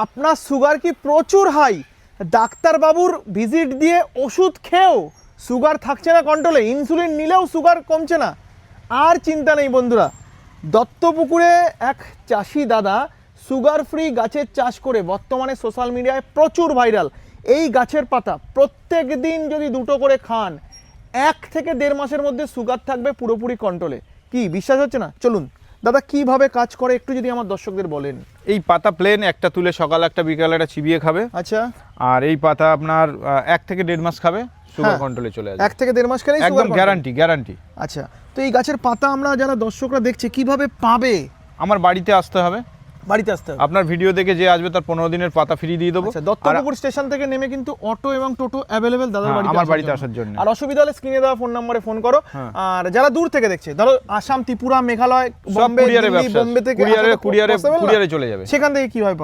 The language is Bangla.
আপনার সুগার কি প্রচুর হাই ডাক্তারবাবুর ভিজিট দিয়ে ওষুধ খেয়েও সুগার থাকছে না কন্ট্রোলে ইনসুলিন নিলেও সুগার কমছে না। আর চিন্তা নেই বন্ধুরা। দত্তপুকুরে এক চাষি দাদা সুগার ফ্রি গাছের চাষ করে বর্তমানে সোশ্যাল মিডিয়ায় প্রচুর ভাইরাল এই গাছের পাতা প্রত্যেক দিন যদি দুটো করে খান, এক থেকে দেড় মাসের মধ্যে সুগার থাকবে পুরোপুরি কন্ট্রোলে কি, বিশ্বাস হচ্ছে না? চলুন। দাদা কীভাবে কাজ করে? একটু যদি আমার দর্শকদের বলেন। এই পাতা প্লেন একটা তুলে সকাল একটা বিকাল একটা চিবিয়ে খাবে। আচ্ছা। আর এই পাতা আপনার এক থেকে দেড় মাস খাবে সুগার হ্যাঁ। কন্ট্রোলে চলে আসবে। এক থেকে দেড় মাস খেলে একদম গ্যারান্টি গ্যারান্টি গ্যারান্টি আচ্ছা। তো এই গাছের পাতা আমরা যারা দর্শকরা দেখছে কীভাবে পাবে? আমার বাড়িতে আসতে হবে। বাড়িতে আসতে হবে। আপনার ভিডিও দেখে যে আসবে তার পনেরো দিনের পাতা ফ্রি দিয়ে দেবো। আচ্ছা দত্তপুকুর স্টেশন থেকে নেমে কিন্তু অটো এবং টোটো অ্যাভেলেবেল দাদার হ্যাঁ, বাড়িতে আমার বাড়িতে আসার জন্য। আর অসুবিধা হলে স্ক্রিনে দেওয়া ফোন নম্বরে ফোন করো। হ্যাঁ। আর যারা দূর থেকে দেখছে ধরো আসাম ত্রিপুরা মেঘালয় বম্বে বোম্বে থেকে কুরিয়ারে কুরিয়ারে চলে যাবে। সেখান থেকে কীভাবে